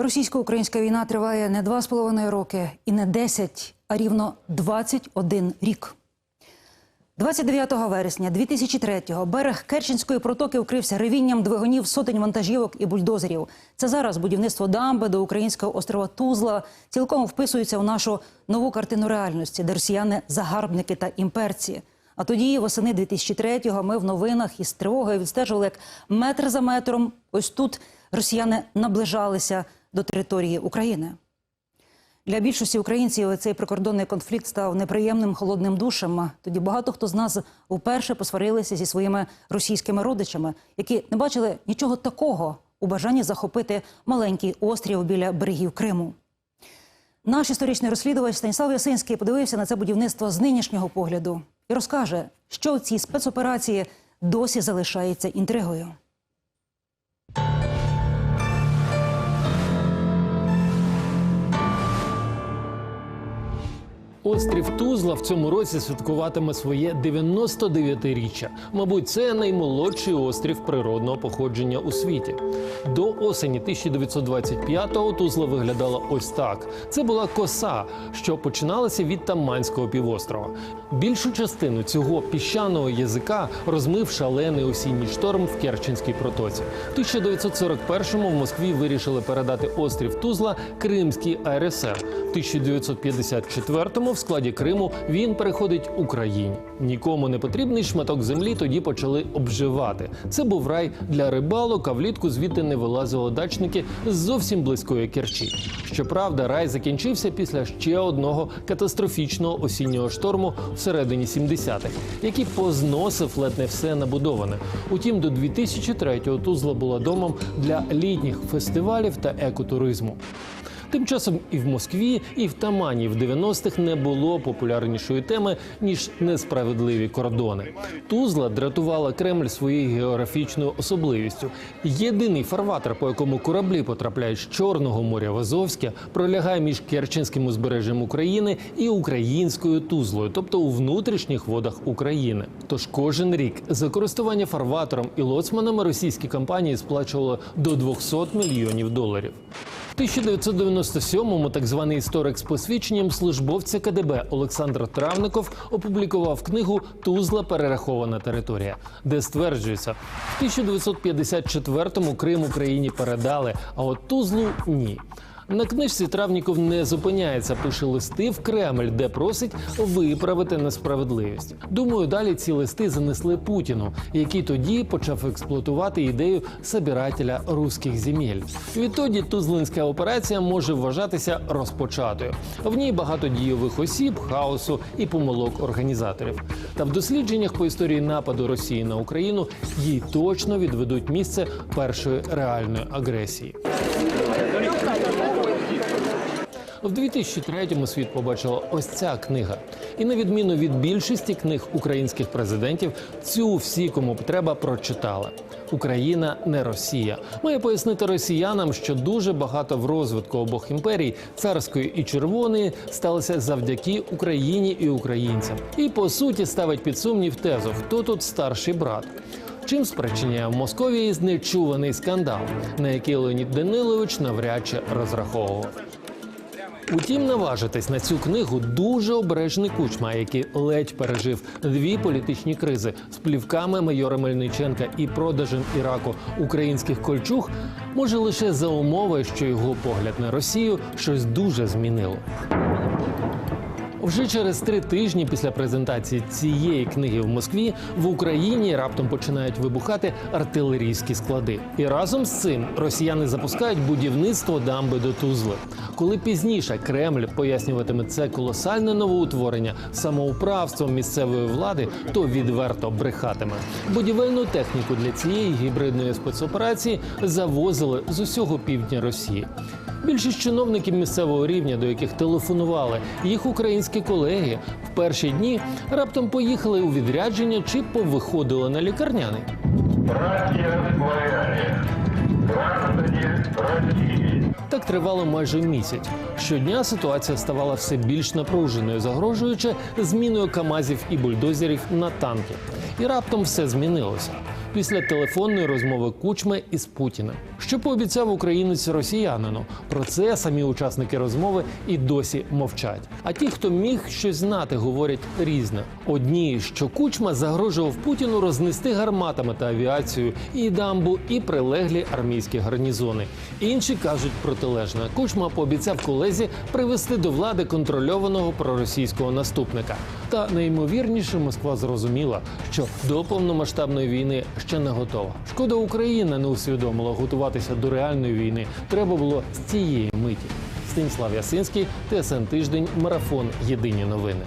Російсько-українська війна триває не два з половиною роки і не 10, а рівно 21 рік. 29 вересня 2003-го берег Керченської протоки укрився ревінням двигунів сотень вантажівок і бульдозерів. Це зараз будівництво дамби до українського острова Тузла цілком вписується в нашу нову картину реальності, де росіяни загарбники та імперці. А тоді, восени 2003-го, ми в новинах із тривогою відстежували, як метр за метром, ось тут росіяни наближалися до території України. Для більшості українців цей прикордонний конфлікт став неприємним холодним душем. Тоді багато хто з нас вперше посварилися зі своїми російськими родичами, які не бачили нічого такого у бажанні захопити маленький острів біля берегів Криму. Наш історичний розслідувач Станіслав Ясинський подивився на це будівництво з нинішнього погляду і розкаже, що в цій спецоперації досі залишається інтригою. Острів Тузла в цьому році святкуватиме своє 99-річчя. Мабуть, це наймолодший острів природного походження у світі. До осені 1925-го Тузла виглядала ось так: це була коса, що починалася від Таманського півострова. Більшу частину цього піщаного язика розмив шалений осінній шторм в Керченській протоці. В 1941-му в Москві вирішили передати острів Тузла Кримській АРСР. В 1954-му складі Криму він переходить Україні. Нікому не потрібний шматок землі тоді почали обживати. Це був рай для рибалок, а влітку звідти не вилазили дачники з зовсім близької Керчі. Щоправда, рай закінчився після ще одного катастрофічного осіннього шторму всередині 70-х, який позносив ледь не все набудоване. Утім, до 2003-го Тузла була домом для літніх фестивалів та екотуризму. Тим часом і в Москві, і в Тамані в 90-х не було популярнішої теми ніж несправедливі кордони. Тузла дратувала Кремль своєю географічною особливістю. Єдиний фарватер, по якому кораблі потрапляють з Чорного моря в Азовське, пролягає між Керченським узбережжям України і українською Тузлою, тобто у внутрішніх водах України. Тож кожен рік за користування фарватером і лоцманами російські компанії сплачували до 200 мільйонів доларів. В 1997-му так званий історик з посвідченням службовця КДБ Олександр Травников опублікував книгу Тузла перерахована територія, де стверджується, в 1954-му Крим Україні передали, а от Тузлу ні. На книжці Травніков не зупиняється, пише листи в Кремль, де просить виправити несправедливість. Думаю, далі ці листи занесли Путіну, який тоді почав експлуатувати ідею собирателя руських земель. Відтоді Тузлинська операція може вважатися розпочатою. В ній багато дійових осіб, хаосу і помилок організаторів. Та в дослідженнях по історії нападу Росії на Україну їй точно відведуть місце першої реальної агресії. В 2003-му світ побачила ось ця книга. І на відміну від більшості книг українських президентів, цю всі, кому треба, прочитали. Україна не Росія. Має пояснити росіянам, що дуже багато в розвитку обох імперій, царської і червоної, сталося завдяки Україні і українцям. І по суті ставить під сумнів тезу, хто тут старший брат. Чим спричиняє в Московії знечуваний скандал, на який Леонід Данилович навряд чи розраховував. Утім, наважитись на цю книгу дуже обережний кучма, який ледь пережив дві політичні кризи з плівками майора Мельниченка і продажем Іраку українських кольчуг, може лише за умови, що його погляд на Росію щось дуже змінило. Вже через три тижні після презентації цієї книги в Москві в Україні раптом починають вибухати артилерійські склади. І разом з цим росіяни запускають будівництво дамби до Тузли. Коли пізніше Кремль пояснюватиме це колосальне новоутворення самоуправством місцевої влади, то відверто брехатиме. Будівельну техніку для цієї гібридної спецоперації завозили з усього півдня Росії. Більшість чиновників місцевого рівня, до яких телефонували їх українські колеги, в перші дні раптом поїхали у відрядження чи повиходили на лікарняний. Братья-славяне, граждане России, Так тривало майже місяць. Щодня ситуація ставала все більш напруженою, загрожуючи зміною камазів і бульдозерів на танки. І раптом все змінилося. Після телефонної розмови Кучми із Путіним. Що пообіцяв українець росіянину? Про це самі учасники розмови і досі мовчать. А ті, хто міг щось знати, говорять різне. Одні, що Кучма загрожував Путіну рознести гарматами та авіацією і дамбу, і прилеглі армійські гарнізони. Інші кажуть протилежне. Кучма пообіцяв колезі привести до влади контрольованого проросійського наступника. Та найімовірніше Москва зрозуміла, що до повномасштабної війни ще не готова. Шкода, Україна не усвідомила готуватися до реальної війни. Треба було з цієї миті. Станіслав Ясинський, ТСН Тиждень, марафон. Єдині новини.